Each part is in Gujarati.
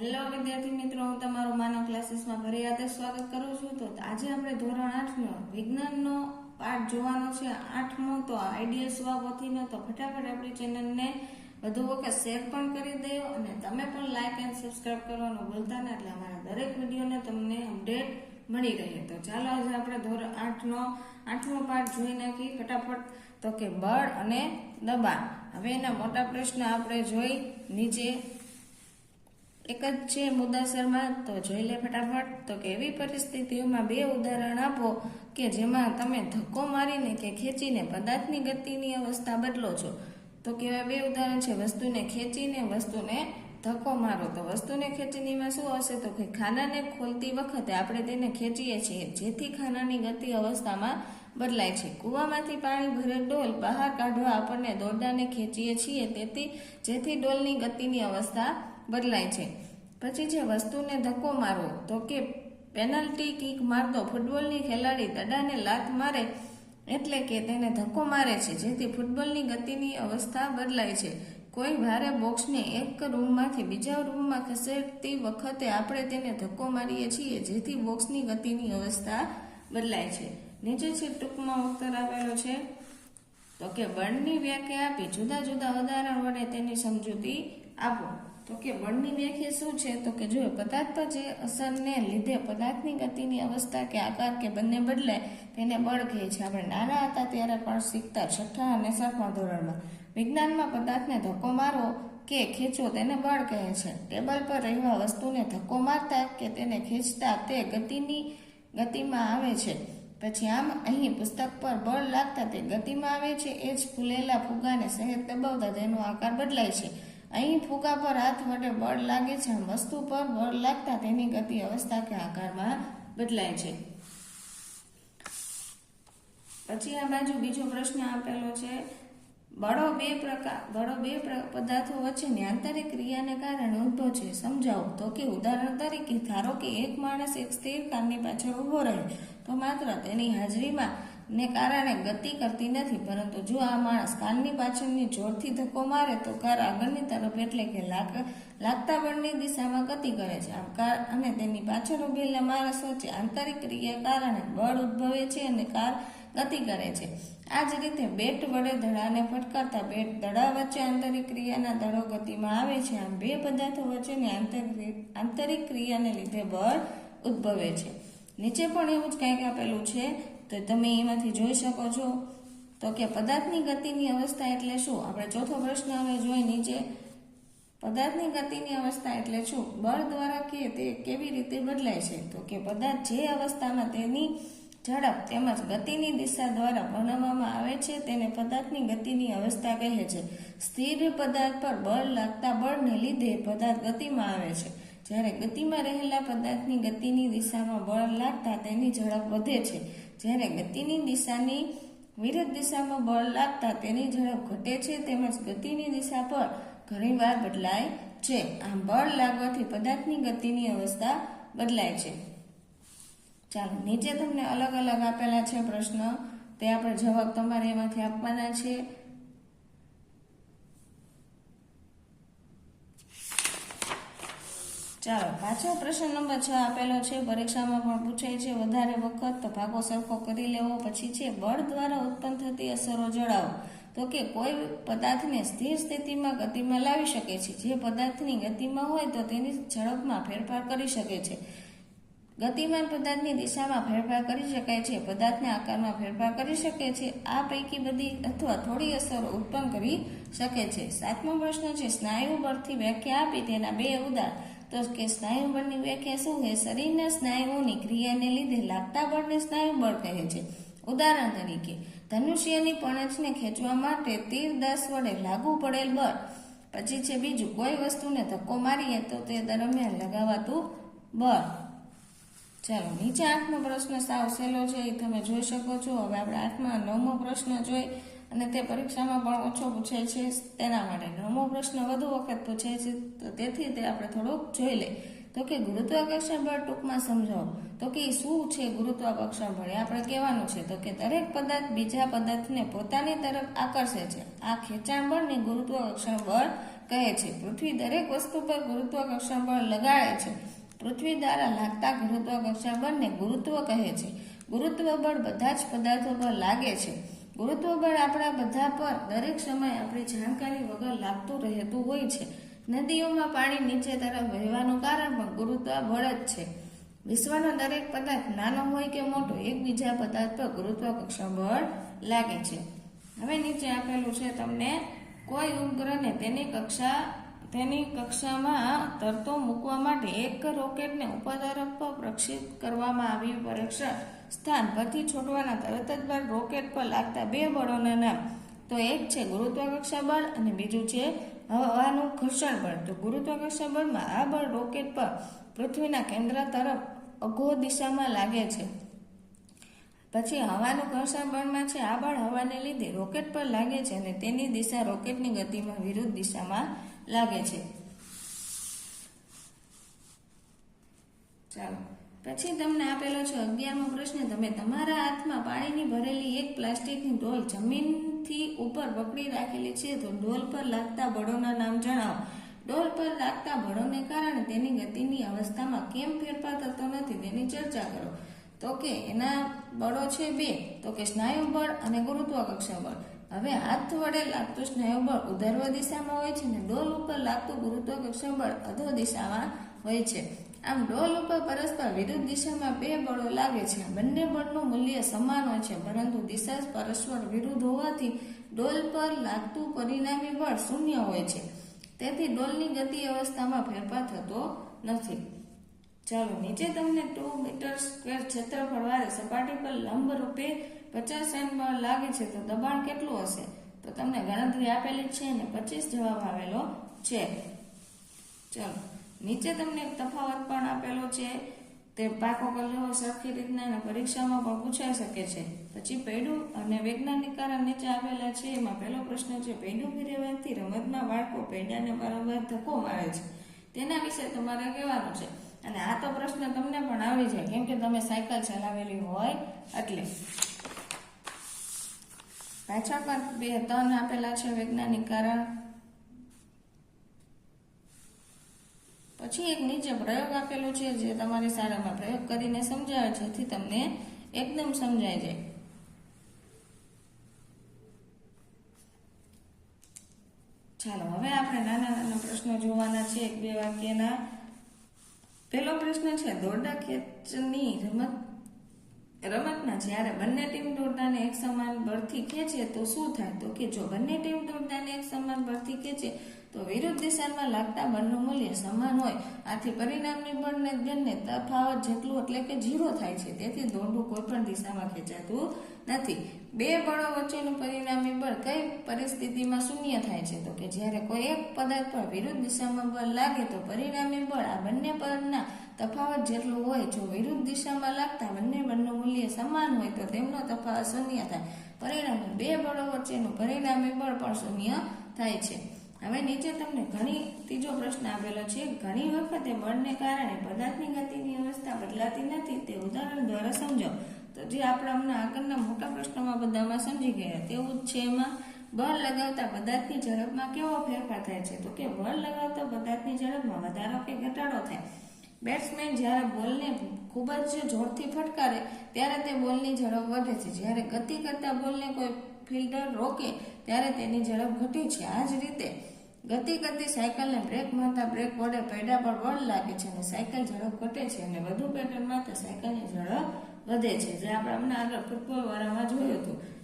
હેલો વિદ્યાર્થી મિત્રો, હું તમારું માનવ ક્લાસીસમાં ફરી યાદ સ્વાગત કરું છું. તો આજે આપણે ધોરણ આઠનો વિજ્ઞાનનો પાઠ જોવાનો છે. આઠમો તો આઈડિયલ સ્વાપોથીનો તો ફટાફટ આપણી ચેનલને વધુ વખત શેર પણ કરી દો અને તમે પણ લાઇક એન્ડ સબસ્ક્રાઇબ કરવાનું ભૂલતા ના. એટલે અમારા દરેક વિડીયોને તમને અપડેટ મળી રહે. તો ચાલો આજે આપણે ધોરણ આઠનો, આઠમો પાઠ જોઈ નાખી ફટાફટ તો કે બળ અને દબાણ. હવે એના મોટા પ્રશ્ન આપણે જોઈ, નીચે એક જ છે મુદ્દાસરમાં તો જોઈ લે ફટાફટ. તો કે એવી પરિસ્થિતિઓમાં બે ઉદાહરણ આપો કે જેમાં તમે ધક્કો મારીને કે ખેંચીને પદાર્થની ગતિની અવસ્થા બદલો છો. તો કેવા બે ઉદાહરણ છે? વસ્તુને ખેંચીને વસ્તુને ધક્કો મારો. તો વસ્તુને ખેંચીનીમાં શું હશે? તો કે ખાનાને ખોલતી વખતે આપણે તેને ખેંચીએ છીએ. જેથી ખાનાની ગતિ અવસ્થામાં બદલાય છે. કૂવામાંથી પાણી ભરેલ ડોલ બહાર કાઢવા આપણને દોરડાને ખેંચીએ છીએ. તેથી જેથી ડોલની ગતિની અવસ્થા બદલાય છે. પછી છે વસ્તુને ધક્કો મારવો તો કે પેનલ્ટી કિક મારતો ફૂટબોલની ખેલાડી દડાને લાત મારે એટલે કે તેને ધક્કો મારે છે, જેથી ફૂટબોલની ગતિની અવસ્થા બદલાય છે. કોઈ ભારે બોક્સને એક રૂમમાંથી બીજા રૂમમાં ખસેડતી વખતે આપણે તેને ધક્કો મારીએ છીએ, જેથી બોક્સની ગતિની અવસ્થા બદલાય છે. નીચે છે ટૂંકમાં ઉત્તર આવેલો છે, તો કે બળની વ્યાખ્યા આપી, જુદા જુદા ઉદાહરણ વડે તેની સમજૂતી આપો. તો કે બળની વ્યાખ્યા શું છે? તો કે જો પદાર્થ પર જે અસરને લીધે પદાર્થની ગતિની અવસ્થા કે આકાર કે બંને બદલાય તેને બળ કહે છે. આપણે નાના હતા ત્યારે પણ શીખતા છઠ્ઠા અને સાતમા ધોરણમાં વિજ્ઞાનમાં પદાર્થને ધક્કો મારો કે ખેંચો તેને બળ કહે છે. ટેબલ પર રહેવા વસ્તુને ધક્કો મારતા કે તેને ખેંચતા તે ગતિની ગતિમાં આવે છે. પછી આમ અહીં પુસ્તક પર બળ લાગતા તે ગતિમાં આવે છે. એ જ ફૂલેલા ફુગાને સહેજ દબાવતા તેનો આકાર બદલાય છે. અહીં ફૂકા પર હાથ વડે બળ લાગે છે, વસ્તુ પર બળ લાગતા તેની ગતિ અવસ્થા કે આકારમાં બદલાય છે. પછી આ બાજુ બીજો પ્રશ્ન આપેલો છે, બળો બે પ્રકાર બળો બે પદાર્થો વચ્ચેની આંતરિક ક્રિયાને કારણે ઊંધો છે. સમજાવો તો કે ઉદાહરણ તરીકે ધારો કે એક માણસ એક સ્થિર કારની પાછળ ઊભો રહે, તો માત્ર તેની હાજરીમાં ને કારણે ગતિ કરતી નથી, પરંતુ જો આ માણસ કારની પાછળની જોરથી ધક્કો મારે તો કાર આગળની તરફ એટલે કે લાગ લાગતા બળની દિશામાં ગતિ કરે છે. આમ કાર અને તેની પાછળ ઉભેલા માણસ વચ્ચે આંતરિક ક્રિયા કારણે બળ ઉદ્ભવે છે અને કાર ગતિ કરે છે. આ જ રીતે બેટ વડે દડાને ફટકારતા બેટ દડા વચ્ચે આંતરિક ક્રિયાના દળો ગતિમાં આવે છે. આમ બે પદાર્થો વચ્ચેની આંતરિક આંતરિક ક્રિયાને લીધે બળ ઉદ્ભવે છે. નીચે પણ એવું જ કંઈક આપેલું છે તો તમે એમાંથી જોઈ શકો છો. તો કે પદાર્થની ગતિની અવસ્થા એટલે શું? આપણે ચોથો પ્રશ્ન હવે જોઈ નીચે. પદાર્થની ગતિની અવસ્થા એટલે શું? બળ દ્વારા કે તે કેવી રીતે બદલાય છે? તો કે પદાર્થ જે અવસ્થામાં તેની ઝડપ તેમજ ગતિની દિશા દ્વારા બનાવવામાં આવે છે, તેને પદાર્થની ગતિની અવસ્થા કહે છે. સ્થિર પદાર્થ પર બળ લાગતા બળને લીધે પદાર્થ ગતિમાં આવે છે. જ્યારે ગતિમાં રહેલા પદાર્થની ગતિની દિશામાં બળ લાગતા તેની ઝડપ વધે છે. જ્યારે ગતિની દિશાની વિરુદ્ધ દિશામાં બળ લાગતા તેની ઝડપ ઘટે છે, તેમજ ગતિની દિશા પર ઘણીવાર બદલાય છે. આમ બળ લાગવાથી પદાર્થની ગતિની અવસ્થા બદલાય છે. ચાલો, નીચે તમને અલગ અલગ આપેલા છે પ્રશ્ન. તે આપણે જવાબ તમારે એમાંથી આપવાના છે. ચાલો, પાછો પ્રશ્ન નંબર છ આપેલો છે. પરીક્ષામાં પણ પૂછાય છે, વધારે વખત તો ભાગો સરખો કરી લેવો, પછી છે, બળ દ્વારા ઉત્પન્ન થતી અસરો જણાવો. તો કે કોઈ પદાર્થને સ્થિર સ્થિતિમાં ગતિમાં લાવી શકે છે. જે પદાર્થની ગતિમાં હોય તો તેની ઝડપમાં ફેરફાર કરી શકે છે. ગતિમાન પદાર્થની દિશામાં ફેરફાર કરી શકાય છે. પદાર્થના આકારમાં ફેરફાર કરી શકે છે. આ પૈકી બધી અથવા થોડી અસરો ઉત્પન્ન કરી શકે છે. સાતમો પ્રશ્ન છે, સ્નાયુ બળથી વ્યાખ્યા આપી તેના બે ઉદાહરણ. તો કે સ્નાયુ બળની વ્યાખ્યા શું છે? શરીરના સ્નાયુઓની ક્રિયાને લીધે લાગતા બળને સ્નાયુ બળ કહે છે. ઉદાહરણ તરીકે, ધનુષ્યની પણછને ખેંચવા માટે તીર દસ વડે લાગુ પડેલ બળ. પછી છે બીજું, કોઈ વસ્તુને ધક્કો મારીએ તો તે દરમિયાન લગાવાતું બળ. ચાલો, નીચે આઠમો પ્રશ્ન સાવ સહેલો છે, એ તમે જોઈ શકો છો. હવે આપણે આઠમા નવમો પ્રશ્ન જોઈ. અને તે પરીક્ષામાં પણ ઓછો પૂછાય છે તેના માટે નવમો પ્રશ્ન વધુ વખત પૂછાય છે, તો તેથી તે આપણે થોડુંક જોઈ લઈએ. તો કે ગુરુત્વાકર્ષણ બળ ટૂંકમાં સમજાવો. તો કે શું છે ગુરુત્વાકર્ષણ બળ? એ આપણે કહેવાનું છે, તો કે દરેક પદાર્થ બીજા પદાર્થને પોતાની તરફ આકર્ષે છે. આ ખેંચાણ બળને ગુરુત્વાકર્ષણ બળ કહે છે. પૃથ્વી દરેક વસ્તુ પર ગુરુત્વાકર્ષણ બળ લગાડે છે. પૃથ્વી દ્વારા લાગતા ગુરુત્વાકર્ષણ બળને ગુરુત્વ કહે છે. ગુરુત્વ બળ બધા જ પદાર્થો પર લાગે છે. ગુરુત્વ બળ આપણા બધા પર દરેક સમયે આપણી જાણકારી વગર લાગતું રહેતું હોય છે. નદીઓમાં પાણી નીચે તરફ વહેવાનું કારણ પણ ગુરુત્વ બળ જ છે. વિશ્વનો દરેક પદાર્થ નાનો હોય કે મોટો, એકબીજા પદાર્થ પર ગુરુત્વાકર્ષણ બળ લાગે છે. હવે નીચે આપેલું છે, તમને કોઈ ઉપગ્રહને તેની કક્ષા, તેની કક્ષામાં તરતો મૂકવા માટે એક રોકેટને ઉપર તરફ પર પ્રક્ષેપ કરવામાં આવ્યું પરીક્ષણ. સ્થાન પરથી છોડવાના તરત જ બાદ રોકેટ પર લાગતા બે બળોના નામ. તો એક છે ગુરુત્વાકર્ષણ બળ અને બીજું છે હવાનું ઘર્ષણ બળ. તો ગુરુત્વાકર્ષણ બળમાં આ બળ રોકેટ પર પૃથ્વીના કેન્દ્ર તરફ અઘો દિશામાં લાગે છે. પછી હવાનું ઘર્ષણ બળમાં છે આ બળ હવાને લીધે રોકેટ પર લાગે છે અને તેની દિશા રોકેટની ગતિમાં વિરુદ્ધ દિશામાં લાગે છે. ચાલો. પછી તમને આપેલો છે અગિયારમો પ્રશ્ન, તમે તમારા હાથમાં પાણીની ભરેલી એક પ્લાસ્ટિકની ડોલ જમીનથી ઉપર પકડી રાખેલી છે, તો ડોલ પર લાગતા બળોના નામ જણાવો. ડોલ પર લાગતા બળોને કારણે તેની ગતિની અવસ્થામાં કેમ ફેરફાર થતો નથી તેની ચર્ચા કરો. તો કે એના બળો છે બે, તો કે સ્નાયુ બળ અને ગુરુત્વાકર્ષણ બળ. હવે હાથ વડે લાગતું સ્નાયુ બળ ઉધર્વ દિશામાં હોય છે અને ડોલ ઉપર લાગતું ગુરુત્વાકર્ષણ બળ અધો દિશામાં હોય છે. આમ ડોલ ઉપર પરસ્પર વિરુદ્ધ દિશામાં બે બળો લાગે છે. બંને બળનું મૂલ્ય સમાન હોય છે, પરંતુ દિશા પરસ્પર વિરુદ્ધ હોવાથી ડોલ પર લાગતું પરિણામી બળ શૂન્ય હોય છે. તેથી ડોલની ગતિ અવસ્થામાં ફેરફાર થતો નથી. ચાલો, નીચે તમને ટુ મીટર સ્ક્વેર ક્ષેત્રફળ સપાટી પર લંબ રૂપે પચાસ સેન્ટ બળ લાગે છે, તો દબાણ કેટલું હશે? તો તમને ગણતરી આપેલી છે અને પચીસ જવાબ આવેલો છે. ચાલો નીચે તમને એક તફાવત પણ આપેલો છે. તે પાકો કરી સરખી રીતના અને પરીક્ષામાં પણ પૂછાઈ શકે છે. પછી પૈડું અને વૈજ્ઞાનિક કારણ નીચે આપેલા છે. એમાં પહેલો પ્રશ્ન છે, પૈડું ફેરવવાથી રમતમાં બાળકો પૈડાને વારંવાર ધક્કો મારે છે. તેના વિશે તમારે કહેવાનું છે. અને આ તો પ્રશ્ન તમને પણ આવી જાય, કેમ કે તમે સાયકલ ચલાવેલી હોય એટલે. પાછળ પણ બે ત્રણ આપેલા છે વૈજ્ઞાનિક કારણ. પછી એક નીચે પ્રયોગ આપેલો છે જે તમારે શાળામાં પ્રયોગ કરીને સમજાવે જેથી તમને એકદમ સમજાય જાય. ચાલો, હવે આપણે નાના નાના પ્રશ્નો જોવાના છે. એક, બે વાક્યના. પેલો પ્રશ્ન છે, દોરડા ખેંચની રમત રમતમાં જ્યારે બંને ટીમ દોરડાને એક સમાન બળથી ખેંચે તો શું થાય? તો કે જો બંને ટીમ દોરડાને એક સમાન બળથી ખેંચે તો વિરુદ્ધ દિશામાં લાગતા બળનું મૂલ્ય સમાન હોય. આથી પરિણામની બળને બંને તફાવત જેટલું એટલે કે ઝીરો થાય છે. તેથી દોરડું કોઈ પણ દિશામાં ખેંચાતું નથી. બે બળો વચ્ચેનું પરિણામી બળ કઈ પરિસ્થિતિમાં શૂન્ય થાય છે? તો કે જ્યારે કોઈ એક પદાર્થ પર વિરુદ્ધ દિશામાં બળ લાગે તો પરિણામી બળ આ બંને પરના તફાવત જેટલું હોય, જો વિરુદ્ધ દિશામાં લાગતા બંને બળનું મૂલ્ય સમાન હોય તો તેમનો તફાવત શૂન્ય થાય. પરિણામે બે બળો વચ્ચેનું પરિણામી બળ પણ શૂન્ય થાય છે. હવે નીચે તમને ઘણી, ત્રીજો પ્રશ્ન આપેલો છે, ઘણી વખતે બળને કારણે પદાર્થની ગતિની અવસ્થા બદલાતી નથી. તે ઉદાહરણ દ્વારા સમજો. તો જે આપણે હમણાં આગળના મોટા પ્રશ્નોમાં બધામાં સમજી ગયા, તેવું જ છે એમાં. બળ લગાવતા પદાર્થની ઝડપમાં કેવો ફેરફાર થાય છે? તો કે બળ લગાવતા પદાર્થની ઝડપમાં વધારો કે ઘટાડો થાય? બેટ્સમેન જ્યારે બોલને ખૂબ જ જોરથી ફટકારે, ત્યારે તે બોલની ઝડપ વધે છે. જ્યારે ગતિ કરતા બોલને કોઈ ફિલ્ડર રોકે, ત્યારે તેની ઝડપ ઘટી છે. આ જ રીતે ગતિ કરતી સાયકલને બ્રેક મારતા બ્રેક વડે પૈડા પર બળ લાગે છે અને સાયકલ ઝડપ ઘટે છે અને વધુ પેડલ મારતા સાયકલની ઝડપ વધે છે. જે આપણે હમણાં આગળ ફૂટબોલ વાળામાં જોયું હતું.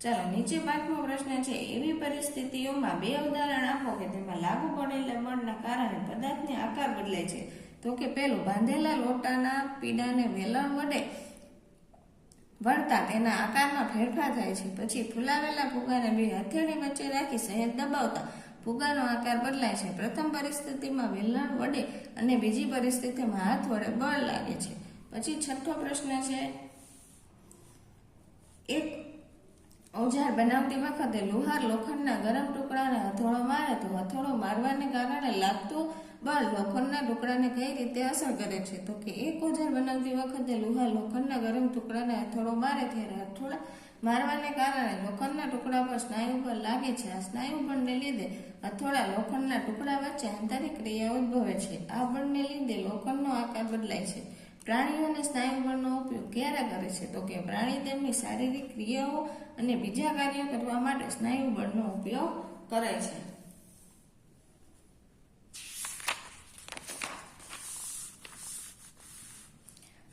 ચાલો, નીચે પાંચમો પ્રશ્ન છે, એવી પરિસ્થિતિઓમાં બે ઉદાહરણ આપો કે તેમાં લાગુ પડેલા બળના કારણે પદાર્થને આકાર બદલાય છે. તો કે પેલું બાંધેલા લોટાના પીડાને વેલણ વડે વળતા તેના આકારમાં ફેરફાર થાય છે. પછી ફૂલાવેલા ફુગાને બે હથેળી વચ્ચે રાખી સહેજ દબાવતા ફુગાનો આકાર બદલાય છે. પ્રથમ પરિસ્થિતિમાં વેલણ વડે અને બીજી પરિસ્થિતિમાં હાથ વડે બળ લાગે છે. પછી છઠ્ઠો પ્રશ્ન છે, એક ઓજાર બનાવતી વખતે લુહાર લોખંડના ગરમ ટુકડાને હથોડો મારે તો હથોડો મારવાને કારણે લાગતું બળ લોખંડના ટુકડાને કઈ રીતે અસર કરે છે? તો કે એક ઓજાર બનાવતી વખતે લુહાર લોખંડના ગરમ ટુકડાને હથોડો મારે ત્યારે હથોડા મારવાને કારણે લોખંડના ટુકડા પર સ્નાયુ પર લાગે છે. આ સ્નાયુ બળને લીધે હથોડા લોખંડના ટુકડા વચ્ચે આંતરિક ક્રિયા ઉદ્ભવે છે. આ બળને લીધે લોખંડનો આકાર બદલાય છે. પ્રાણીઓને સ્નાયુ બળનો ઉપયોગ ક્યારે કરે છે? તો કે પ્રાણી તેમની શારીરિક ક્રિયાઓ અને બીજા કાર્યો કરવા માટે સ્નાયુ બળનો ઉપયોગ કરે છે.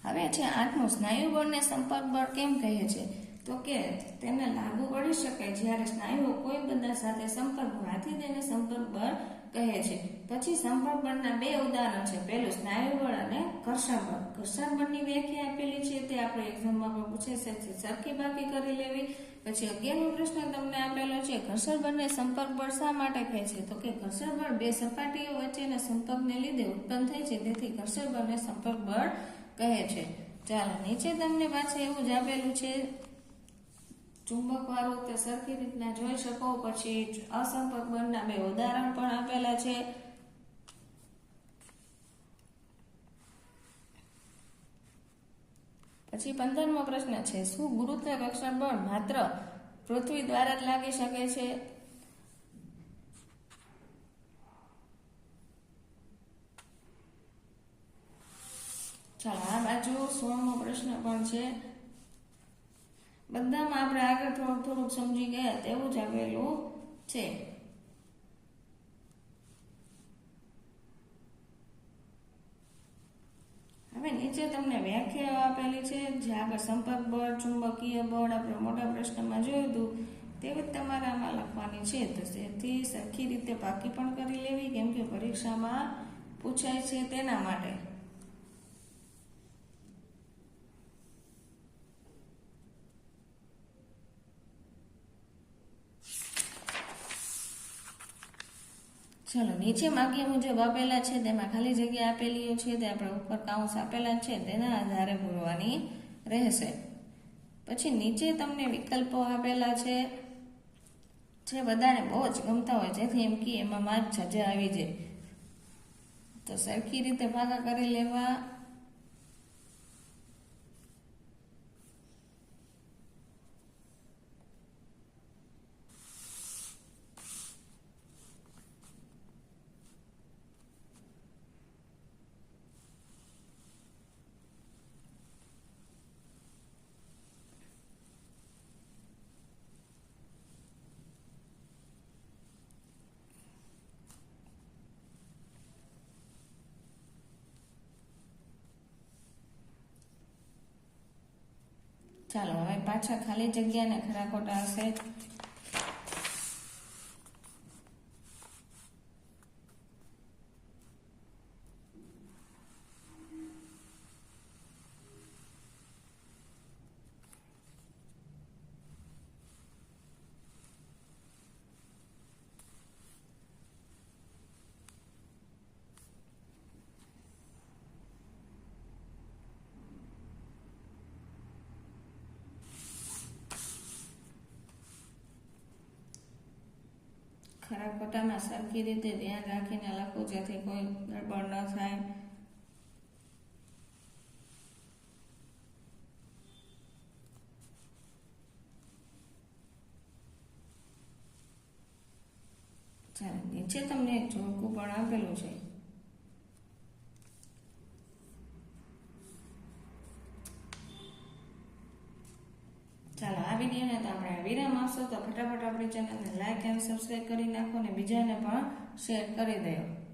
હવે છે, આઠમું, સ્નાયુ બળને સંપર્ક બળ કેમ કહે છે? તો કે તેને લાગુ પડી શકે જ્યારે સ્નાયુઓ કોઈ બધા સાથે સંપર્ક હોવાથી તેને સંપર્ક બળ કહે છે. પછી સંપર્ક બળના બે ઉદાહરણ છે. પહેલું સ્નાયુ બળ અને ઘર્ષણ બળ ઘર્ષણ બળની વ્યાખ્યા આપેલી છે તે આપણે એક્ઝામમાં પણ પૂછે છે. સરખી બાકી કરી લેવી. પછી અગિયારમો પ્રશ્ન તમને આપેલો છે ઘર્ષણ બળને સંપર્ક બળ શા માટે કહે છે? તો કે ઘર્ષણ બળ બે સપાટીઓ વચ્ચેના સંપર્કને લીધે ઉત્પન્ન થાય છે. તેથી ઘર્ષણ બળને સંપર્ક બળ કહે છે. ચાલો, નીચે તમને પાછળ એવું જ આપેલું છે. ચુંબક વાળું તે સરખી રીતના જોઈ શકો, પછી અસંપર્ક બળના બે ઉદાહરણ પણ આપેલા છે. પછી પંદરમો પ્રશ્ન છે, શું ગુરુત્વાકર્ષણ બળ માત્ર પૃથ્વી દ્વારા જ લાગી શકે છે? ચાલો, આ બાજુ સોળમો પ્રશ્ન પણ છે. બધામાં આપણે આગળ થોડુંક થોડુંક સમજી ગયા, તેવું જ આપેલું છે. હવે નીચે તમને વ્યાખ્યાઓ આપેલી છે, જે આગળ સંપર્ક બળ, ચુંબકીય બળ, આપણે મોટા પ્રશ્નમાં જોયું હતું, તેવી જ તમારે આમાં લખવાની છે. તો તેથી સરખી રીતે પાકી પણ કરી લેવી, કેમ કે પરીક્ષામાં પૂછાય છે તેના માટે. ચલો, નીચે માગ્યા મુજબ આપેલા છે, તેમાં ખાલી જગ્યા આપેલી છે, તે આપણે ઉપર કાઉન્સ આપેલા છે, તેના આધારે પૂરવાની રહેશે. પછી નીચે તમને વિકલ્પો આપેલા છે, જે બધાને બહુ જ ગમતા હોય, જેથી એમ કે એમાં માર્ક જજા આવી જાય. તો સરખી રીતે ભાગા કરી લેવા. ચાલો હવે પાછા ખાલી જગ્યાને ખરા ખોટા હશે. ખોટામાં સરખી રીતે ધ્યાન રાખીને લખવું જેથી કોઈ ગડબડ ન થાય. નીચે તમને એક જોડકું પણ આપેલું છે ચાલો આ વિડીયોને તો આપણે વિરામ તો ફટાફટ આપણી ચેનલને લાઇક એન્ડ સબસ્ક્રાઈબ કરી નાખો અને બીજાને પણ શેર કરી દેજો.